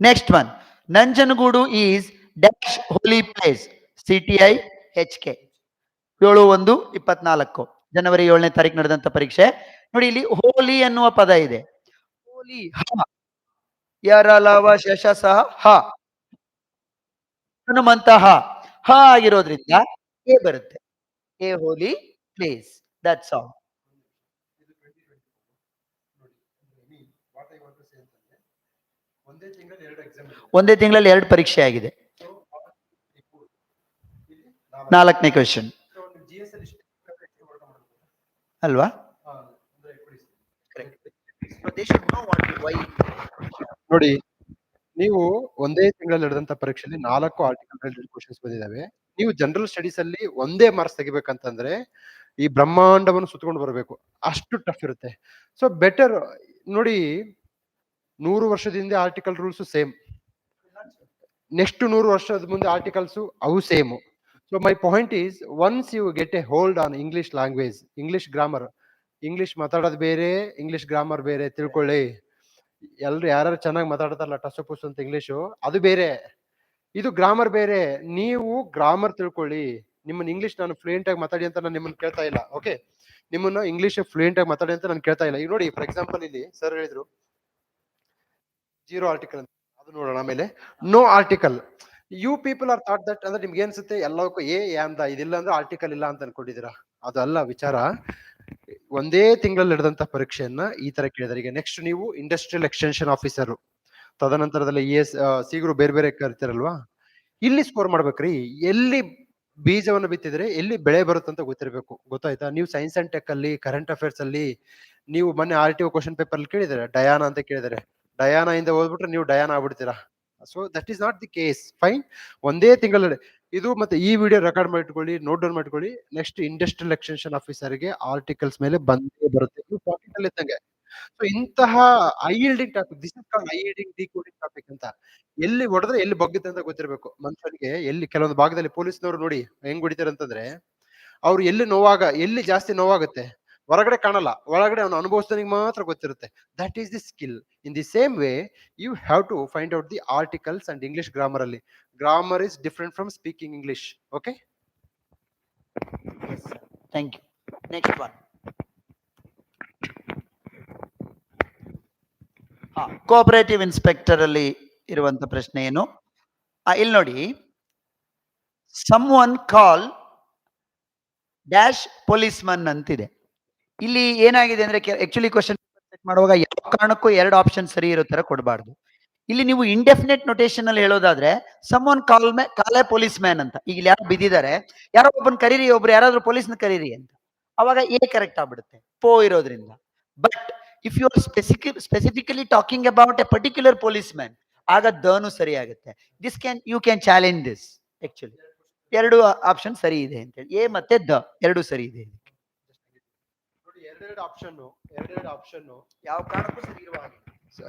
next one Nanjangud is dash holy place C T I H K ಏಳು ಒಂದು, ಇಪ್ಪತ್ನಾಲ್ಕು. ಜನವರಿ ಏಳನೇ ತಾರೀಕು ನಡೆದಂತ ಪರೀಕ್ಷೆ. ನೋಡಿ, ಇಲ್ಲಿ ಹೋಲಿ ಅನ್ನುವ ಪದ ಇದೆ. ಹೋಲಿ, ಹ. ಯಾರ ಲವ ಸಹ, ಹ. ಹನುಮಂತ, ಹ. ಹ ಆಗಿರೋದ್ರಿಂದ ಎ ಬರುತ್ತೆ. A holy, place. That's all ಒಂದೇ ತಿಂಗಳಲ್ಲಿ ಎರಡು ಪರೀಕ್ಷೆ ಆಗಿದೆ. ನಾಲ್ಕನೇ ಕ್ವೆಶನ್ ಅಲ್ವಾ? ನೋಡಿ, ನೀವು ಒಂದೇ ತಿಂಗಳಲ್ಲಿ ನಡೆದಂತ ಪರೀಕ್ಷೆಯಲ್ಲಿ ನಾಲ್ಕು ಆರ್ಟಿಕಲ್ ರಿಲೇಟೆಡ್ ಕ್ವಶನ್ಸ್ ಬಂದಿದ್ದಾವೆ ನೀವು ಜನರಲ್ ಸ್ಟಡೀಸ್ ಅಲ್ಲಿ ಒಂದೇ ಮಾರ್ಕ್ಸ್ ತೆಗಿಬೇಕಂತಂದ್ರೆ ಈ ಬ್ರಹ್ಮಾಂಡವನ್ನು ಸುತ್ತಕೊಂಡು ಬರಬೇಕು. ಅಷ್ಟು ಟಫ್ ಇರುತ್ತೆ. ಸೊ ಬೆಟರ್ ನೋಡಿ, ನೂರು ವರ್ಷದಿಂದ ಆರ್ಟಿಕಲ್ ರೂಲ್ಸ್ ಸೇಮ್ ನೆಕ್ಸ್ಟ್ ನೂರು ವರ್ಷದ ಮುಂದೆ ಆರ್ಟಿಕಲ್ಸ್ ಅವು same so my point is once you get a hold on English language English grammar English ಮಾತಾಡೋದು ಬೇರೆ ಇಂಗ್ಲಿಷ್ ಗ್ರಾಮರ್ ಬೇರೆ ತಿಳ್ಕೊಳ್ಳಿ ಎಲ್ರು ಯಾರು ಚೆನ್ನಾಗಿ ಮಾತಾಡ್ತಾರಲ್ಲ ಟಸು ಪುಸ್ ಅಂತ ಇಂಗ್ಲಿಷು ಅದು ಬೇರೆ ಇದು ಗ್ರಾಮರ್ ಬೇರೆ ನೀವು ಗ್ರಾಮರ್ ತಿಳ್ಕೊಳ್ಳಿ ನಿಮ್ಮನ್ನ ಇಂಗ್ಲೀಷ್ ನಾನು ಫ್ಲೂಯೆಂಟ್ ಆಗಿ ಮಾತಾಡಿ ಅಂತ ನಾನು ನಿಮ್ಮನ್ನ ಕೇಳ್ತಾ ಇಲ್ಲ ಓಕೆ ನಿಮ್ಮನ್ನ ಇಂಗ್ಲೀಷ್ ಫ್ಲೂಯೆಂಟ್ ಆಗಿ ಮಾತಾಡಿ ಅಂತ ನಾನು ಕೇಳ್ತಾ ಇಲ್ಲ ಈಗ ನೋಡಿ ಫಾರ್ ಎಕ್ಸಾಂಪಲ್ ಇಲ್ಲಿ ಸರ್ ಹೇಳಿದ್ರು ಜೀರೋ ಆರ್ಟಿಕಲ್ ಅಂತ. ಅದು ನೋಡೋಣ ಆಮೇಲೆ. No article you people are thought that ಅಂದ್ರೆ ನಿಮ್ಗೆ ಅನ್ಸುತ್ತೆ ಎಲ್ಲವಕ್ಕೂ ಏ ಅಂದ ಇದಿಲ್ಲ ಅಂದ್ರೆ ಆರ್ಟಿಕಲ್ ಇಲ್ಲ ಅಂತ ಅನ್ಕೊಂಡಿದ್ದೀರಾ? ಅದಲ್ಲ ವಿಚಾರ. ಒಂದೇ ತಿಂಗಳಲ್ಲಿ ನಡೆದಂತ ಪರೀಕ್ಷೆಯನ್ನ ಈ ತರ ಕೇಳಿದಾರೆ. ಈಗ ನೆಕ್ಸ್ಟ್ ನೀವು ಇಂಡಸ್ಟ್ರಿಯಲ್ ಎಕ್ಸ್ಟೆನ್ಷನ್ ಆಫೀಸರ್ ತದನಂತರದಲ್ಲಿ ಇ ಎಸ್ ಸಿಗರು ಬೇರೆ ಬೇರೆ ಕರಿತಾರಲ್ವಾ? ಇಲ್ಲಿ ಸ್ಕೋರ್ ಮಾಡ್ಬೇಕ್ರಿ. ಎಲ್ಲಿ ಬೀಜವನ್ನು ಬಿತ್ತಿದ್ರೆ ಎಲ್ಲಿ ಬೆಳೆ ಬರುತ್ತಂತ ಗೊತ್ತಿರಬೇಕು. ಗೊತ್ತಾಯ್ತಾ? ನೀವು ಸೈನ್ಸ್ ಅಂಡ್ ಟೆಕ್ ಅಲ್ಲಿ ಕರೆಂಟ್ ಅಫೇರ್ಸ್ ಅಲ್ಲಿ, ನೀವು ಮೊನ್ನೆ R T O question paper ಅಲ್ಲಿ ಕೇಳಿದಾರೆ ಡಯಾನ ಅಂತ ಕೇಳಿದಾರೆ. ಡಯಾನ ಇಂದ ಓದ್ಬಿಟ್ರೆ ನೀವು Diana ಆಗ್ಬಿಡ್ತೀರಾ? So that is not the case fine ಒಂದೇ ತಿಂಗಳಲ್ಲಿ ಇದು ಮತ್ತೆ ಈ ವಿಡಿಯೋ ರೆಕಾರ್ಡ್ ಮಾಡಿಟ್ಕೊಳ್ಳಿ ನೋಟ್ ಡೌನ್ ಮಾಡ್ಕೊಳ್ಳಿ ನೆಕ್ಸ್ಟ್ ಇಂಡಸ್ಟ್ರಿಯಲ್ ಎಕ್ಸ್ಟೆನ್ಷನ್ ಆಫೀಸರ್ಗೆ ಆರ್ಟಿಕಲ್ಸ್ ಮೇಲೆ ಬಂದೇ ಬರುತ್ತೆ. ಇದು ಅಲ್ಲಿ ಇದ್ದಂಗೆ. ಸೊ ಇಂತಹ ಐ ಇಲ್ಡಿಂಗ್ ಟಾಪಿಕ್ ದಿಸ್ ಇಸ್ ಕಾಲ್ಡ್ ಐ ಇಲ್ಡಿಂಗ್ ಡಿಕೋಡಿಂಗ್ ಟಾಪಿಕ್ ಅಂತ. ಎಲ್ಲಿ ಹೊಡೆದ್ರೆ ಎಲ್ಲಿ ಬಗ್ಗುತ್ತೆ ಅಂತ ಗೊತ್ತಿರಬೇಕು. ಮನುಷ್ಯನಿಗೆ ಎಲ್ಲಿ ಕೆಲವೊಂದು ಭಾಗದಲ್ಲಿ ಪೊಲೀಸ್ನವರು ನೋಡಿ ಹೆಂಗ್ ಹೊಡಿತಾರೆ ಅಂತಂದ್ರೆ, ಅವ್ರು ಎಲ್ಲಿ ನೋವಾಗ, ಎಲ್ಲಿ ಜಾಸ್ತಿ ನೋವಾಗುತ್ತೆ? ಹೊರಗಡೆ ಕಾಣಲ್ಲ. ಒಳಗಡೆ ಅವನು ಅನುಭವಿಸ್ತಾನಿಗೆ ಮಾತ್ರ ಗೊತ್ತಿರುತ್ತೆ. That is the skill in the same way you have to find out the articles and English grammar ಅಲ್ಲಿ. Grammar is different from speaking English okay thank you next one cooperative inspector ಅಲ್ಲಿ ಇರುವಂತ ಪ್ರಶ್ನೆ ಏನು? ಇಲ್ಲಿ ನೋಡಿ. Some one call dash police man ಅಂತಿದೆ. ಇಲ್ಲಿ ಏನಾಗಿದೆ ಅಂದ್ರೆ ಆಕ್ಚುಲಿ ಕ್ವಶನ್ ಮಾಡುವಾಗ ಯಾವ ಕಾರಣಕ್ಕೂ ಎರಡು ಆಪ್ಷನ್ ಸರಿ ಇರೋ ತರ ಕೊಡಬಾರ್ದು. ಇಲ್ಲಿ ನೀವು ಇಂಡೆಫಿನೆಟ್ ನೊಟೇಶನ್ ಅಲ್ಲಿ ಹೇಳೋದಾದ್ರೆ ಸಮ್ಒನ್ ಕಾಲ್ ಮೇ ಕಾಲೇ ಪೊಲೀಸ್ ಮ್ಯಾನ್ ಅಂತ. ಈಗ ಯಾರು ಬಿದ್ದಿದ್ದಾರೆ, ಯಾರೋ ಒಬ್ಬನ್ ಕರೀರಿ, ಒಬ್ರು ಯಾರಾದ್ರೂ ಪೊಲೀಸ್ನ ಕರೀರಿ ಅಂತ. ಅವಾಗ ಏ ಕರೆಕ್ಟ್ ಆಗ್ಬಿಡುತ್ತೆ ಪೋ ಇರೋದ್ರಿಂದ. But if you are specific specifically talking about a particular police man ಆಗ ದನು ಸರಿ ಆಗುತ್ತೆ. This can you can challenge this actually ಎರಡು ಆಪ್ಷನ್ ಸರಿ ಇದೆ ಅಂತೇಳಿ. ಎ ಮತ್ತೆ ದ, ಎರಡು ಸರಿ ಇದೆ. ಎರಡೆರಡು ಆಪ್ಷನ್ ಎರಡೆರಡು ಆಪ್ಷನ್ ಯಾವ ಕಾರಣಕ್ಕೂ ಸರಿ ಇರುವ ಹಾಗೆ.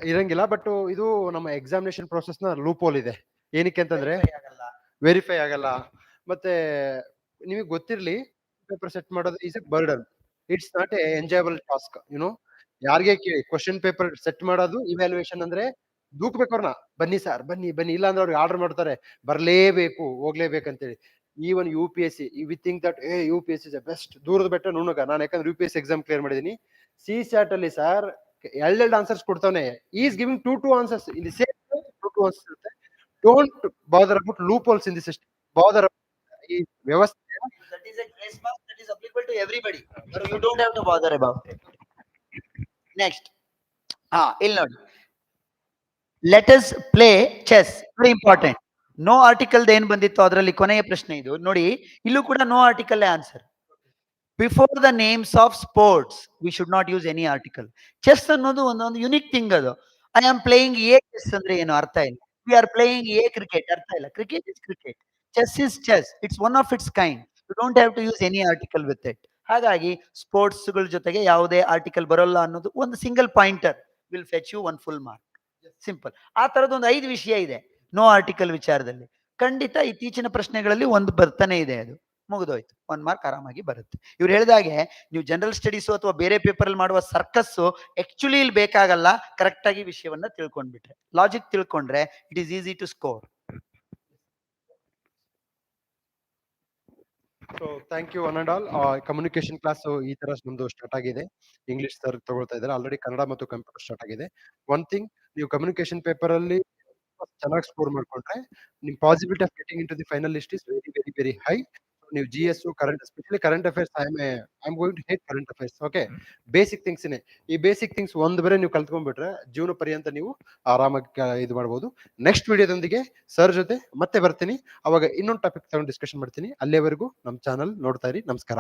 ಇರಂಗಿಲ್ಲ ಬಟ್ ಇದು ನಮ್ಮ ಎಕ್ಸಾಮಿನೇಷನ್ ಪ್ರೊಸೆಸ್ನ ಲೂಪ್ ಹೋಲ್ ಇದೆ. ಏನಕ್ಕೆ ಅಂತಂದ್ರೆ ವೆರಿಫೈ ಆಗಲ್ಲ. ಮತ್ತೆ ನಿಮಗೆ ಗೊತ್ತಿರ್ಲಿ ಪೇಪರ್ ಸೆಟ್ ಮಾಡೋದು is a burden it's not a enjoyable task you know ಯಾರಿಗೆ ಕೇಳಿ ಕ್ವಶನ್ ಪೇಪರ್ ಸೆಟ್ ಮಾಡೋದು ಇವ್ಯಾಲ್ಯೂಯೇಷನ್ ಅಂದ್ರೆ ದೂಕ್ಬೇಕು ಅವ್ರನ್ನ. ಬನ್ನಿ ಸರ್ ಬನ್ನಿ ಬನ್ನಿ. ಇಲ್ಲ ಅಂದ್ರೆ ಅವ್ರಿಗೆ ಆರ್ಡರ್ ಮಾಡ್ತಾರೆ. ಬರ್ಲೇಬೇಕು ಹೋಗ್ಲೇಬೇಕಂತೇಳಿ. Even U P S C we think that a U P S C best ದೂರದ ಬೆಟ್ಟ ನುಣಗ ನಾನು ಯಾಕಂದ್ರೆ U P S exam clear ಮಾಡಿದೀನಿ ಸಿ ಸ್ಯಾಟ್ ಅಲ್ಲಿ ಸರ್ ಎರಡೆರಡು ಆನ್ಸರ್ಸ್ ಕೊಡ್ತಾನೆ is giving two two answers in the same two two answers ಇರುತ್ತೆ don't bother about loop holes in the system bother ಈ ವ್ಯವಸ್ಥೆ that is a grace mark that is applicable to everybody. But you don't have to bother about it. Next. ಹಾ ಇಲ್ಲಿ ನೋಡಿ let us play chess very important no article ಏನ್ ಬಂದಿತ್ತು ಅದರಲ್ಲಿ ಕೊನೆಯ ಪ್ರಶ್ನೆ ಇದು. ನೋಡಿ, ಇಲ್ಲೂ ಕೂಡ no article answer before the names of sports we should not use any article chess ಅನ್ನೋದು ಒಂದೊಂದು ಯುನಿಕ್ ಥಿಂಗ್ ಅದು. I am playing a chess ಅಂದ್ರೆ ಏನು ಅರ್ಥ ಇಲ್ಲ. We are playing a cricket ಅರ್ಥ ಇಲ್ಲ. Cricket is cricket chess is chess it's one of it's kind you don't have to use any article with it ಹಾಗಾಗಿ ಸ್ಪೋರ್ಟ್ಸ್ಗಳ ಜೊತೆಗೆ ಯಾವುದೇ ಆರ್ಟಿಕಲ್ ಬರೋಲ್ಲ ಅನ್ನೋದು ಒಂದು single pointer will fetch you one full mark simple ಆ ತರದ ಒಂದು ಐದು ವಿಷಯ ಇದೆ. ನೋ ಆರ್ಟಿಕಲ್ ವಿಚಾರದಲ್ಲಿ. ಖಂಡಿತ ಇತ್ತೀಚಿನ ಪ್ರಶ್ನೆಗಳಲ್ಲಿ ಒಂದು ಬರ್ತಾನೆ ಇದೆ ಅದು. ಮುಗಿದೋಯ್ತು. ಒನ್ ಮಾರ್ಕ್ ಆರಾಮಾಗಿ ಬರುತ್ತೆ. ಇವ್ರು ಹೇಳಿದಾಗೆ ನೀವು ಜನರಲ್ ಸ್ಟಡೀಸು ಅಥವಾ ಬೇರೆ ಪೇಪರಲ್ಲಿ ಮಾಡುವ ಸರ್ಕಸ್ಸು ಆಕ್ಚುಲಿ ಇಲ್ಲಿ ಬೇಕಾಗಲ್ಲ. ಕರೆಕ್ಟಾಗಿ ವಿಷಯವನ್ನ ತಿಳ್ಕೊಂಡ್ಬಿಟ್ರೆ. ಲಾಜಿಕ್ ತಿಳ್ಕೊಂಡ್ರೆ it is easy to score so thank you one and all communication class ಈ ತರ ನಮ್ದು ಸ್ಟಾರ್ಟ್ ಆಗಿದೆ. ಇಂಗ್ಲಿಷ್ ಸರ್ ತಗೊಳ್ತಾ ಇದ್ದಾರೆ. ಆಲ್ರೆಡಿ ಕನ್ನಡ ಮತ್ತು ಕಂಪ್ಯೂಟರ್ ಸ್ಟಾರ್ಟ್ ಆಗಿದೆ. ಒನ್ ಥಿಂಗ್ ನೀವು ಕಮ್ಯುನಿಕೇಶನ್ ಪೇಪರ್ ಅಲ್ಲಿ ಚೆನ್ನಾಗಿ ಸ್ಕೋರ್ ಮಾಡ್ಕೊಂಡ್ರೆ ನಿಮ್ possibility of getting into the final list is very very very high ನೀವು G S current especially current affairs I I'm going to hate current affairs okay basic things ಈ basic things ಒಂದ್ ಬರೀ ನೀವು ಕಲ್ತ್ಕೊಂಡ್ಬಿಟ್ರೆ ಜೀವನ ಪರ್ಯಂತ ನೀವು ಆರಾಮಾಗಿ ಇದು ಮಾಡ್ಬೋದು. ನೆಕ್ಸ್ಟ್ ವಿಡಿಯೋದೊಂದಿಗೆ ಸರ್ ಜೊತೆ ಮತ್ತೆ ಬರ್ತೀನಿ. ಅವಾಗ ಇನ್ನೊಂದು ಟಾಪಿಕ್ ತಗೊಂಡು ಡಿಸ್ಕಷನ್ ಮಾಡ್ತೀನಿ. ಅಲ್ಲಿಯವರೆಗೂ ನಮ್ಮ ಚಾನಲ್ ನೋಡ್ತಾ ಇರಿ. ನಮಸ್ಕಾರ.